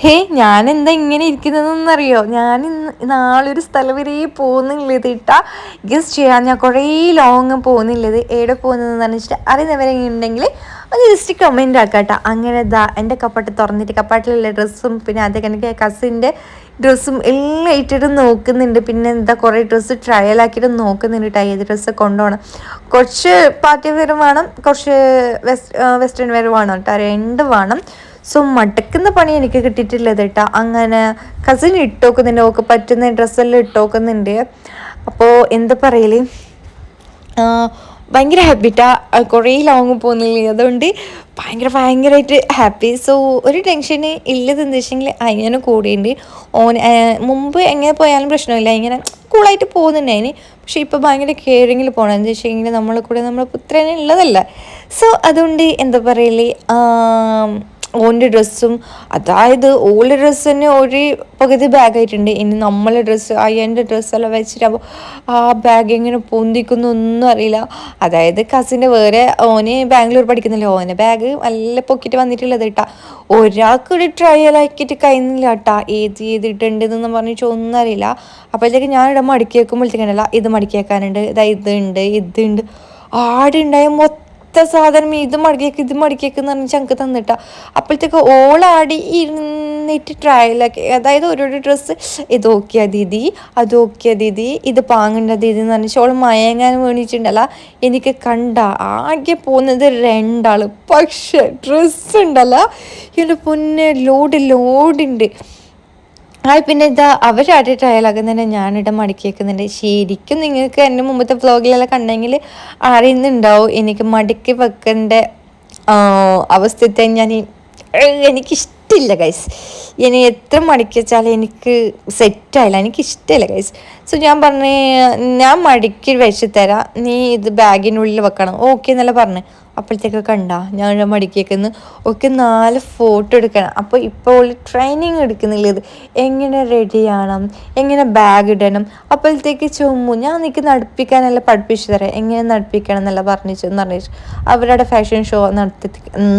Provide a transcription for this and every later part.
ഹേ ഞാൻ എന്താ ഇങ്ങനെ ഇരിക്കുന്നതെന്നറിയോ? ഞാൻ ഇന്ന് നാളൊരു സ്ഥലം വരെ പോകുന്നുള്ളത് ഇട്ടാ ഗസ്റ്റ് ചെയ്യാൻ ഞാൻ കുറേ ലോങ് പോകുന്നില്ലത് എവിടെ പോകുന്നതെന്ന് പറഞ്ഞിട്ട് അറിയുന്നവരെ ഉണ്ടെങ്കിൽ അത് ജസ്റ്റ് കമന്റ് ആക്കാട്ടോ. അങ്ങനെ ഇതാ എന്റെ കപ്പാട്ട് തുറന്നിട്ട് കപ്പാട്ടിലുള്ള ഡ്രസ്സും പിന്നെ അതേ കണക്ക് കസിന്റെ ഡ്രസ്സും എല്ലാം ഇട്ടിട്ട് നോക്കുന്നുണ്ട്. പിന്നെ എന്താ കുറേ ഡ്രസ്സ് ട്രയൽ ആക്കിയിട്ട് നോക്കുന്നുണ്ട് കേട്ടോ ഏത് ഡ്രസ്സ് കൊണ്ടുപോകണം? കുറച്ച് പാർട്ടി വെയർ വേണം. കുറച്ച് വെസ്റ്റ് വെസ്റ്റേൺ വെയർ വേണം കേട്ടോ രണ്ട് വേണം. സോ മടക്കുന്ന പണി എനിക്ക് കിട്ടിയിട്ടില്ല കേട്ടോ അങ്ങനെ കസിൻ ഇട്ടോക്കുന്നുണ്ട്. ഓക്ക് പറ്റുന്ന ഡ്രസ്സെല്ലാം ഇട്ടോക്കുന്നുണ്ട്. അപ്പോൾ എന്താ പറയൽ? ഭയങ്കര ഹാപ്പിട്ടാ കുറേ ലോങ് പോകുന്നില്ല അതുകൊണ്ട് ഭയങ്കര ഭയങ്കരമായിട്ട് ഹാപ്പി സോ ഒരു ടെൻഷന് ഇല്ലത് എന്താ വെച്ചെങ്കിൽ അങ്ങനെ കൂടിയുണ്ട്. ഓൻ മുമ്പ് എങ്ങനെ പോയാലും പ്രശ്നമില്ല. ഇങ്ങനെ കൂളായിട്ട് പോകുന്നുണ്ട് അതിന് പക്ഷേ ഇപ്പോൾ ഭയങ്കര കെയറിങ്ങിൽ പോകണം എന്ന് വെച്ചെങ്കിൽ നമ്മളെ കൂടെ നമ്മളെ പുത്രനെ ഉള്ളതല്ല. സോ അതുകൊണ്ട് എന്താ പറയൽ? ഓന്റെ ഡ്രസ്സും അതായത് ഓളുടെ ഡ്രസ്സ് തന്നെ ഒരു പകുതി ബാഗായിട്ടുണ്ട്. ഇനി നമ്മളെ ഡ്രസ്സ് അയ്യന്റെ ഡ്രസ്സെല്ലാം വെച്ചിട്ടാകുമ്പോൾ ആ ബാഗ് എങ്ങനെ പൊന്തിക്കുന്നു ഒന്നും അറിയില്ല. അതായത് കസിന്റെ വേറെ ഓനെ ബാംഗ്ലൂർ പഠിക്കുന്നില്ല ഓനെ ബാഗ് നല്ല പൊക്കിട്ട് വന്നിട്ടുള്ളത് കേട്ടാ ഒരാൾക്ക് ഒരു ട്രയൽ ആക്കിയിട്ട് കഴിയുന്നില്ല കേട്ടാ ഏത് ചെയ്തിട്ടുണ്ടെന്ന് പറഞ്ഞിട്ട് ഒന്നും അറിയില്ല. അപ്പോഴത്തേക്ക് ഞാനിവിടെ മടക്കി വെക്കുമ്പോഴത്തേക്കാണല്ല ഇത് മടക്കി വെക്കാനുണ്ട് ഇതാ ഇതുണ്ട് ഇതുണ്ട് ആടുണ്ടായ മൊത്തം ഇത്ത സാധനം ഇത് മടക്കിയേക്ക് ഇത് മടക്കിയേക്ക് എന്ന് പറഞ്ഞ് ചങ്ക് തന്നിട്ടാ. അപ്പോഴത്തേക്ക് ഓളാടി ഇരുന്നിട്ട് ട്രയലൊക്കെ അതായത് ഓരോരോ ഡ്രസ്സ് ഇത് ഓക്കിയ ദീദി അത് ഓക്കിയ ദീദി ഇത് പാങ്ങണ്ട ദീദി എന്ന് പറഞ്ഞാൽ ഓൾ മയങ്ങാൻ വേണ്ടിയിട്ടുണ്ടല്ല. എനിക്ക് കണ്ട ആകെ പോകുന്നത് രണ്ടാൾ. പക്ഷെ ഡ്രസ്സ് ഉണ്ടല്ല. എന്റെ പൊന്നെ ലോഡ് ലോഡുണ്ട് ആ പിന്നെ ഇതാ അവരായിട്ട് ട്രയലാക്കുന്ന തന്നെ ഞാനിവിടെ മടക്കി വെക്കുന്നുണ്ട് ശരിക്കും നിങ്ങൾക്ക് എന്റെ മുമ്പത്തെ വ്ലോഗിലെല്ലാം കണ്ടെങ്കിൽ അറിയുന്നുണ്ടാവും. എനിക്ക് മടക്കി വെക്കേണ്ട അവസ്ഥത്തെ ഞാൻ എനിക്കിഷ്ടമില്ല ഗൈസ് ഇനി എത്ര മടക്കി വെച്ചാലും എനിക്ക് സെറ്റായില്ല എനിക്കിഷ്ടമില്ല ഗൈസ് സോ ഞാൻ പറഞ്ഞ് ഞാൻ മടക്കി വെച്ച് തരാം. നീ ഇത് ബാഗിനുള്ളിൽ വെക്കണം. ഓക്കെ എന്നല്ല പറഞ്ഞു. അപ്പോഴത്തേക്ക് കണ്ട ഞാൻ മടിക്കേക്കുന്നു. ഒക്കെ നാല് ഫോട്ടോ എടുക്കണം. അപ്പോൾ ഇപ്പോൾ ട്രെയിനിങ് എടുക്കുന്നില്ല ഇത് എങ്ങനെ റെഡി എങ്ങനെ ബാഗ് ഇടണം? അപ്പോഴത്തേക്ക് ചുമ്മു ഞാൻ നിൽക്ക് നടപ്പിക്കാനല്ല പഠിപ്പിച്ചു തരാം. എങ്ങനെ നടപ്പിക്കണം എന്നല്ല പറഞ്ഞു എന്ന് പറഞ്ഞു അവരുടെ ഫാഷൻ ഷോ നടത്തി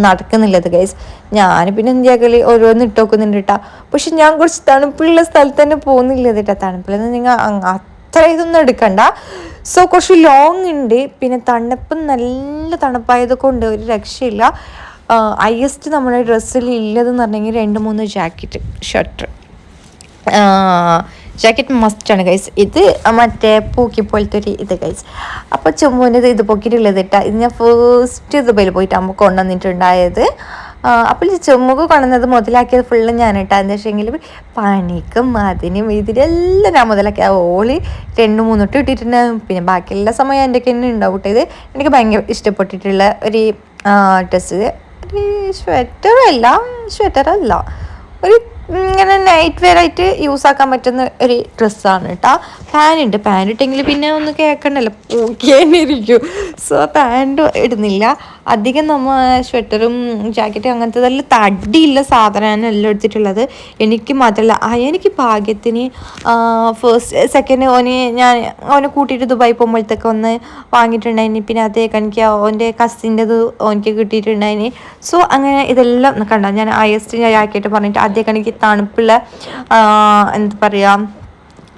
നടക്കുന്നില്ലത് ഗൈസ് ഞാൻ പിന്നെ ഇന്ത്യകളിൽ ഓരോന്ന് ഇട്ടോക്കുന്നുണ്ട് കേട്ടാ പക്ഷെ ഞാൻ കുറച്ച് തണുപ്പുള്ള സ്ഥലത്ത് തന്നെ പോകുന്നില്ല കേട്ടാ തണുപ്പിൽ നിന്ന് നിങ്ങൾ അത്ര ഇതൊന്നും എടുക്കണ്ട. സോ കുറച്ച് ലോങ് ഉണ്ട്. പിന്നെ തണുപ്പ് നല്ല തണുപ്പായത് കൊണ്ട് ഒരു രക്ഷയില്ല. ഹയസ്റ്റ് നമ്മുടെ ഡ്രസ്സിൽ ഇല്ലതെന്ന് പറഞ്ഞെങ്കിൽ രണ്ട് മൂന്ന് ജാക്കറ്റ് ഷർട്ട് ജാക്കറ്റ് മസ്റ്റ് ആണ് ഗൈസ് ഇത് മറ്റേ പൂക്കി പോലത്തെ ഒരു ഇത് ഗൈസ് അപ്പോൾ ചുമ്മുവിന്റെ ഇത് പൊക്കിയിട്ടുള്ളത് ഇട്ടാ. ഇത് ഞാൻ ഫസ്റ്റ് ദുബൈയിൽ പോയിട്ടാകുമ്പോൾ കൊണ്ടുവന്നിട്ടുണ്ടായത്. അപ്പോൾ ചുമക്ക് കൊണ്ടുവന്നത് മുതലാക്കിയത് ഫുള്ള് ഞാൻ ഇട്ടാന്ന് വെച്ചെങ്കിൽ പണിക്കും അതിനും ഇതിലെല്ലാം ഞാൻ മുതലാക്കി. ആ ഓളി രണ്ട് മൂന്നിട്ട് ഇട്ടിട്ടുണ്ടാകും പിന്നെ ബാക്കിയുള്ള സമയം എന്റെ തന്നെ ഉണ്ടാവും ഇത്. എനിക്ക് ഭയങ്കര ഇഷ്ടപ്പെട്ടിട്ടുള്ള ഒരു ഡ്രസ്സ് ഒരു സ്വെറ്ററല്ല സ്വെറ്ററല്ല ഒരു ഇങ്ങനെ നൈറ്റ് വെയർ ആയിട്ട് യൂസ് ആക്കാൻ പറ്റുന്ന ഒരു ഡ്രസ്സാണ് കേട്ടോ. പാന്റ് ഇട്ടെങ്കിൽ പിന്നെ ഒന്ന് കേൾക്കണ്ടല്ലോ പോക്കിയാനിരിക്കും സോ പാന്റ് ഇടുന്നില്ല. അധികം നമ്മൾ സ്വെറ്ററും ജാക്കറ്റും അങ്ങനത്തെ നല്ല തടിയുള്ള സാധനമാണ് എല്ലാം എടുത്തിട്ടുള്ളത്. എനിക്ക് മാത്രമല്ല എനിക്ക് ഭാഗ്യത്തിന് ഫസ്റ്റ് സെക്കൻഡ് ഓന് ഞാൻ ഓനെ കൂട്ടിയിട്ട് ദുബായി പോകുമ്പോഴത്തേക്ക് ഒന്ന് വാങ്ങിയിട്ടുണ്ടായിന്. പിന്നെ അതേക്ക് എനിക്ക് ഓന്റെ കസിന്റെത് ഓനിക്ക് കിട്ടിയിട്ടുണ്ടായിന്. സോ അങ്ങനെ ഇതെല്ലാം കണ്ട? ഞാൻ ഹയസ്റ്റ് എസ് ജാക്കറ്റ് പറഞ്ഞിട്ട് അതേക്ക് എനിക്ക് തണുപ്പുള്ള എന്താ പറയുക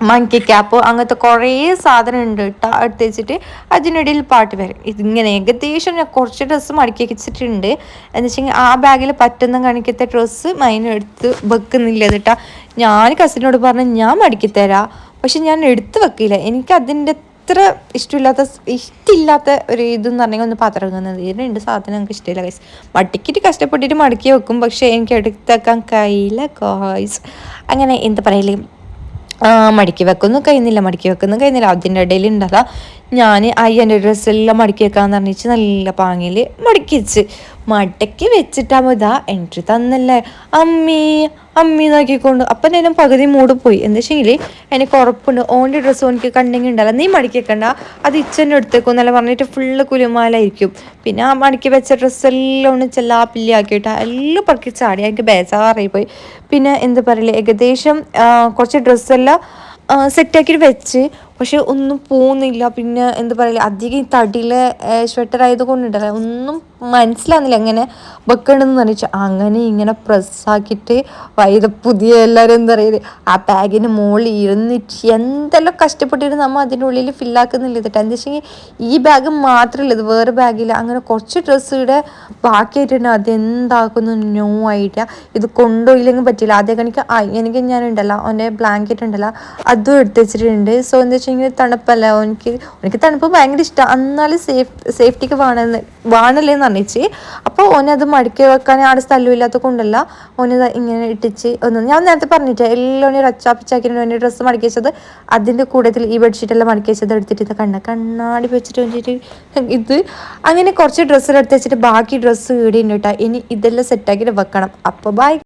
മങ്കി ക്യാപ്പ് അങ്ങനത്തെ കുറേ സാധനം ഉണ്ട് കേട്ടോ എടുത്ത് വെച്ചിട്ട് അതിനിടയിൽ പാട്ട് വരും. ഇതിങ്ങനെ ഏകദേശം ഞാൻ കുറച്ച് ഡ്രസ്സ് മടക്കി വെച്ചിട്ടുണ്ട്. എന്ന് വെച്ചെങ്കിൽ ആ ബാഗിൽ പറ്റുന്ന കണിക്കത്തെ ഡ്രസ്സ് മൈനെടുത്ത് വെക്കുന്നില്ല കേട്ടോ ഞാൻ കസിനോട് പറഞ്ഞു ഞാൻ മടക്കി തരാം. പക്ഷെ ഞാൻ എടുത്ത് വെക്കില്ല. എനിക്ക് അതിന്റെ അത്ര ഇഷ്ടമില്ലാത്ത ഇഷ്ടമില്ലാത്ത ഒരു ഇതെന്ന് പറഞ്ഞാൽ ഒന്ന് പാത്രം വെക്കുന്നത് ഇതിന് രണ്ട് സാധനം എനിക്ക് ഇഷ്ടമില്ല ഗൈസ് മടിക്കിട്ട് കഷ്ടപ്പെട്ടിട്ട് മടക്കി വെക്കും. പക്ഷേ എനിക്ക് എടുത്തേക്കാൻ കഴിയില്ല ഗോയ്സ് അങ്ങനെ എന്താ പറയൽ? മടക്കി വെക്കുന്നു കഴിയുന്നില്ല മടക്കി വെക്കുന്നു കഴിയുന്നില്ല. അതിന്റെ ഇടയിൽ ഉണ്ടല്ല ഞാൻ അയ്യന്റെ ഡ്രസ്സെല്ലാം മടക്കി വെക്കാമെന്ന് പറഞ്ഞിട്ട് നല്ല പാങ്ങിൽ മടക്കി വെച്ച്. മടക്കി വെച്ചിട്ടാകുമ്പോൾ ഇതാ എൻട്രി തന്നല്ലേ. അമ്മീ അമ്മി നോക്കിക്കൊണ്ട്. അപ്പം ഞാൻ പകുതി മൂട് പോയി. എന്താ വെച്ചെങ്കിൽ എനിക്ക് ഉറപ്പുണ്ട്. ഓന്റെ ഡ്രസ്സ് എനിക്ക് കണ്ടെങ്കിൽ ഉണ്ടല്ലോ നീ മടിക്കണ്ട അത് ഇച്ചന്റെ അടുത്തേക്കും എന്നല്ല പറഞ്ഞിട്ട് ഫുള്ള് കുലുമാലായിരിക്കും. പിന്നെ ആ മടക്കി വെച്ച ഡ്രസ്സെല്ലാം ഒന്ന് ചെല്ലാ പില്ലിയാക്കിയിട്ട് എല്ലാം പറക്കി ചാടി. എനിക്ക് ബേജാറായി പോയി. പിന്നെ എന്താ പറയില്ല ഏകദേശം കുറച്ച് ഡ്രസ്സെല്ലാം സെറ്റാക്കിയിട്ട് വെച്ച്. പക്ഷെ ഒന്നും പോകുന്നില്ല പിന്നെ എന്താ പറയുക അധികം ഈ തടിയിലെ സ്വെറ്റർ ആയത് കൊണ്ടുണ്ടല്ലോ. ഒന്നും മനസ്സിലാകുന്നില്ല എങ്ങനെ വെക്കണമെന്ന് പറഞ്ഞു അങ്ങനെ ഇങ്ങനെ പ്രസ്സാക്കിയിട്ട് വൈദ പുതിയ എല്ലാവരും എന്താ പറയുക ആ ബാഗിന് മുകളിൽ ഇരുന്നിട്ട് എന്തെല്ലാം കഷ്ടപ്പെട്ടിട്ട് നമ്മൾ അതിന്റെ ഉള്ളിൽ ഫില്ലാക്കുന്നില്ല ഇതിട്ട് എന്താ വെച്ചെങ്കിൽ ഈ ബാഗ് മാത്രമല്ല ഇത് വേറെ ബാഗില്ല അങ്ങനെ കുറച്ച് ഡ്രസ്സുകൂടെ ബാക്കിയായിട്ടുണ്ട്. അതെന്താക്കുന്നു? ന്യൂ ഐഡിയ ഇത് കൊണ്ടുപോയില്ലെങ്കിൽ പറ്റില്ല. ആദ്യം എനിക്ക് എനിക്ക് ഞാനുണ്ടല്ലോ അവന്റെ ബ്ലാങ്കറ്റ് ഉണ്ടല്ലോ അതും എടുത്ത് വെച്ചിട്ടുണ്ട്. സോ എന്താ വെച്ചെങ്കിൽ തണുപ്പല്ല? എനിക്ക് എനിക്ക് തണുപ്പ് ഭയങ്കര ഇഷ്ടമാണ് എന്നാലും സേഫ് സേഫ്റ്റിക്ക് വേണമെന്ന് വേണല്ലേന്ന് പറഞ്ഞിച്ച് അപ്പോൾ ഓനത് മടക്കി വെക്കാൻ ആടെ സ്ഥലമില്ലാത്ത കൊണ്ടല്ല ഓനത് ഇങ്ങനെ ഇട്ടിച്ച് ഒന്ന് ഞാൻ നേരത്തെ പറഞ്ഞിട്ട് എല്ലാം ഒരു അച്ചാപ്പിച്ചാക്കിയിട്ട് ഓന്റെ ഡ്രസ്സ് മടക്കി വെച്ചത്. അതിന്റെ കൂടത്തിൽ ഈ ബെഡ്ഷീറ്റെല്ലാം മടക്കി വെച്ചത് എടുത്തിട്ട് കണ്ണ കണ്ണാടി വെച്ചിട്ട് വേണ്ടിയിട്ട് ഇത്. അങ്ങനെ കുറച്ച് ഡ്രസ്സെല്ലാം എടുത്ത് വെച്ചിട്ട് ബാക്കി ഡ്രസ്സ് ഈടിയുണ്ട് കേട്ടോ ഇനി ഇതെല്ലാം സെറ്റാക്കിയിട്ട് വെക്കണം. അപ്പോൾ ബൈ